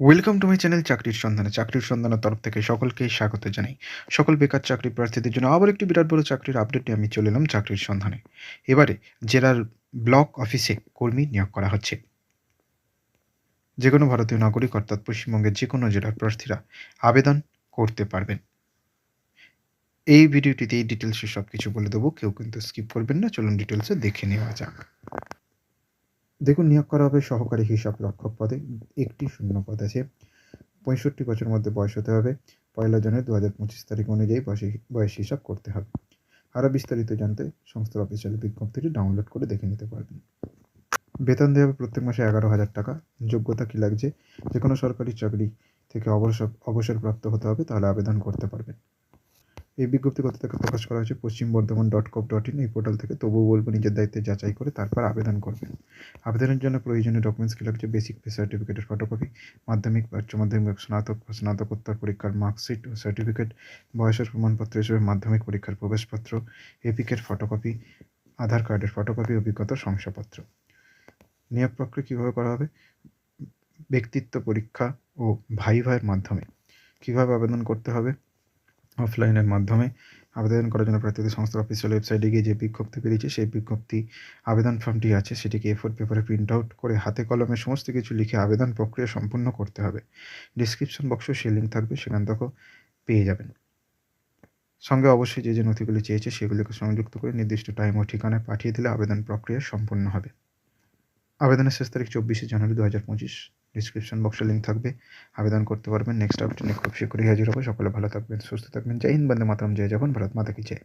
Welcome to my channel চাকরির সন্ধানে চাকরির সন্ধানের তরফ থেকে সকলকেই স্বাগত জানাই। সকল বেকার চাকরি প্রার্থীদের জন্য আবার একটি বিরাট বড় চাকরির আপডেট নিয়ে আমি চলে এলাম চাকরির সন্ধানে এবারে জেলার ব্লক অফিসে কর্মী নিয়োগ করা হচ্ছে। যে কোনো ভারতীয় নাগরিক, অর্থাৎ পশ্চিমবঙ্গের যে কোনো জেলার প্রার্থীরা আবেদন করতে পারবেন। এই ভিডিওটিতে এই ডিটেলসে সব কিছু বলে দেবো। কেউ কিন্তু স্কিপ করবেন না। চলুন ডিটেলসে দেখে নেওয়া যাক। দেখুন, নিয়োগ করা হবে সহকারী হিসাব রক্ষক পদে। একটি শূন্য পদ আছে। পঁয়ষট্টি বছরের মধ্যে বয়স হতে হবে। পয়লা জানুয়ারি দু হাজার পঁচিশ তারিখ অনুযায়ী বয়স হিসাব করতে হবে। আরও বিস্তারিত জানতে সংস্থার অফিসিয়াল বিজ্ঞপ্তিটি ডাউনলোড করে দেখে নিতে পারবেন। বেতন দেওয়া হবে প্রত্যেক মাসে এগারো হাজার টাকা। যোগ্যতা কী লাগছে? যে কোনো সরকারি চাকরি থেকে অবসর, অবসরপ্রাপ্ত হতে হবে, তাহলে আবেদন করতে পারবেন। এই বিজ্ঞপ্তি কোথা থেকে প্রকাশ করা হয়েছে, Paschim Bardhaman dot com dot in এই পোর্টাল থেকে। তবুও বলব, নিজের দায়িত্বে যাচাই করে তারপর আবেদন করবেন। আবেদনের জন্য প্রয়োজনীয় ডকুমেন্টস কী লাগছে? বেসিক পে সার্টিফিকেটের ফটোকপি মাধ্যমিক বা উচ্চ মাধ্যমিক স্নাতক বা স্নাতকোত্তর পরীক্ষার মার্কশিট ও সার্টিফিকেট বয়সের প্রমাণপত্র হিসেবে মাধ্যমিক পরীক্ষার প্রবেশপত্র এপিকের ফটোকপি আধার কার্ডের ফটোকপি অভিজ্ঞতা শংসাপত্র। নিয়োগ প্রক্রিয়া কীভাবে করা হবে? ব্যক্তিত্ব পরীক্ষা ও ভাই ভাইয়ের মাধ্যমে। কীভাবে আবেদন করতে হবে? অফলাইনের মাধ্যমে আবেদন করার জন্য প্রার্থীদের সংস্থার অফিসিয়াল ওয়েবসাইটে গিয়ে যে বিজ্ঞপ্তি বেরিয়েছে সেই বিজ্ঞপ্তি আবেদন ফর্মটি আছে। সেটিকে এফোর পেপারে প্রিন্ট আউট করে হাতে কলমে সমস্ত কিছু লিখে আবেদন প্রক্রিয়া সম্পূর্ণ করতে হবে। ডিসক্রিপশন বক্সে সেই লিঙ্ক থাকবে, সেখান থেকেও পেয়ে যাবেন। সঙ্গে অবশ্যই যে যে নথিগুলি চেয়েছে, সেগুলিকে সংযুক্ত করে নির্দিষ্ট টাইম ও ঠিকানায় পাঠিয়ে দিলে আবেদন প্রক্রিয়া সম্পূর্ণ হবে। আবেদনের শেষ তারিখ চব্বিশে জানুয়ারি দু হাজার পঁচিশ। ডিসক্রিপশন বক্সে লিঙ্ক থাকবে। আবেদন করতে পারবেন। নেক্সট আপডেট নিয়ে খুব শীঘ্রই হাজির হবে। সকলে ভালো থাকবেন, সুস্থ থাকবেন। জয় হিন্দ, বন্দে মাতরম, জয় যখন ভারত মাতা কি জয়।